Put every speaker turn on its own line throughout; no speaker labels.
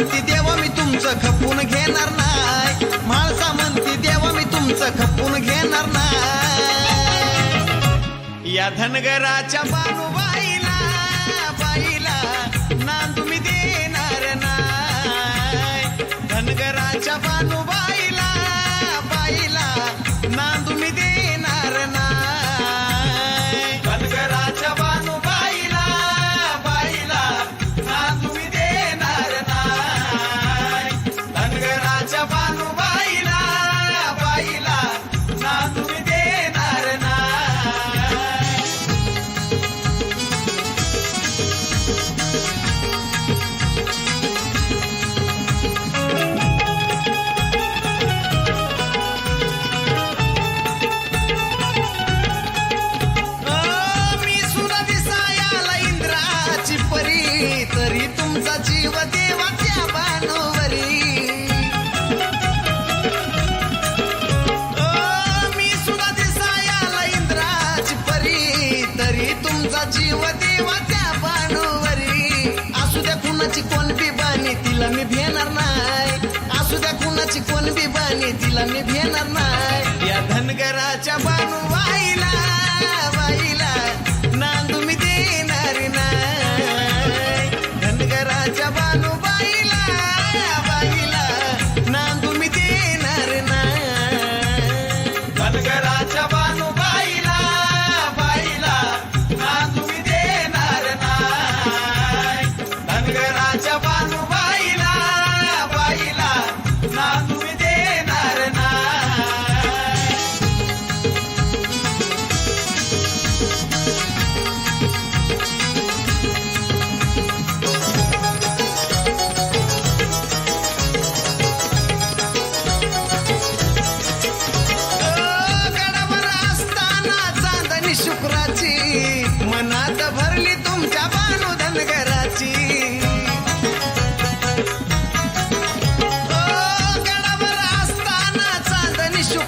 म्हणती देवा मी तुमचं खपून घेणार नाही. म्हाळसा म्हणती देवा मी तुमचं खपून घेणार नाही. या धनगराच्या बानूबाईला बाईला नाम तुम्ही देणार नाही. धनगराच्या बानूबाईला कुणाची कोण बी बाणी तिला मी भेणार नाही. असू द्या कुणाची कोण बी बाणी तिला मी भेणार नाही. या धनगराच्या बाणू वाईला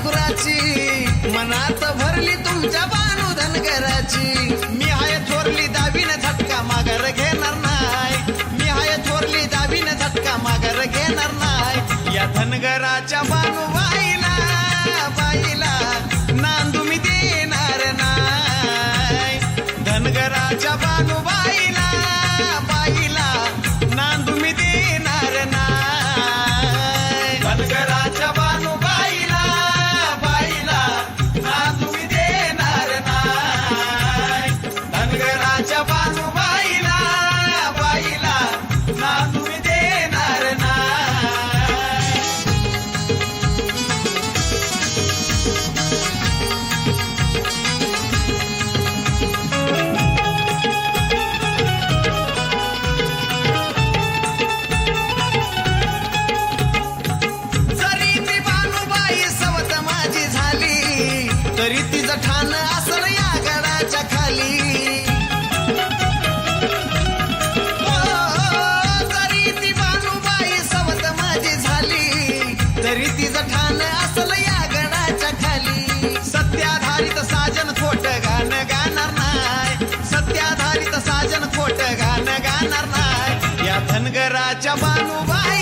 ठाकुराची. मनात भरली तुमच्या बाणू धनगराची मी हाय थोरली दाबीने झटका माघार घेणार नाही. मी हाय थोरली दाबीने झटका माघार घेणार नाही. या धनगराच्या ठाण असल या गडाच्या खाली. हो, ओ, ती बानूबाई सवत माझी झाली तरी तिचं ठाण असल या गडाच्या खाली. सत्याधारित साजन खोट गाणं गाणार नाही. सत्याधारित साजन खोट गाणं गाणार नाही. या धनगराच्या बानूबाईला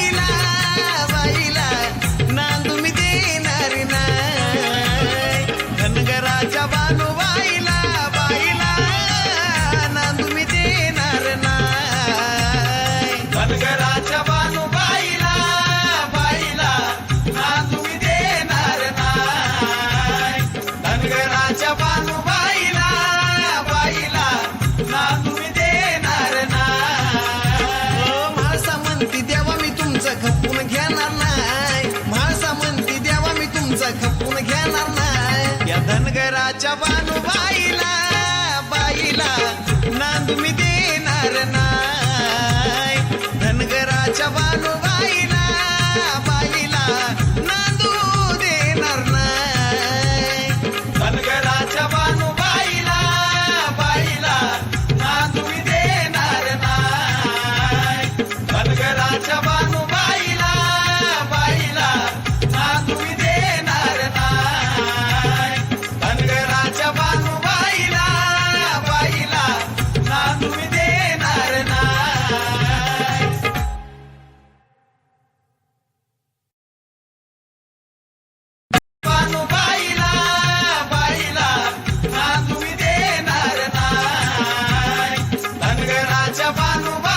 Já vá no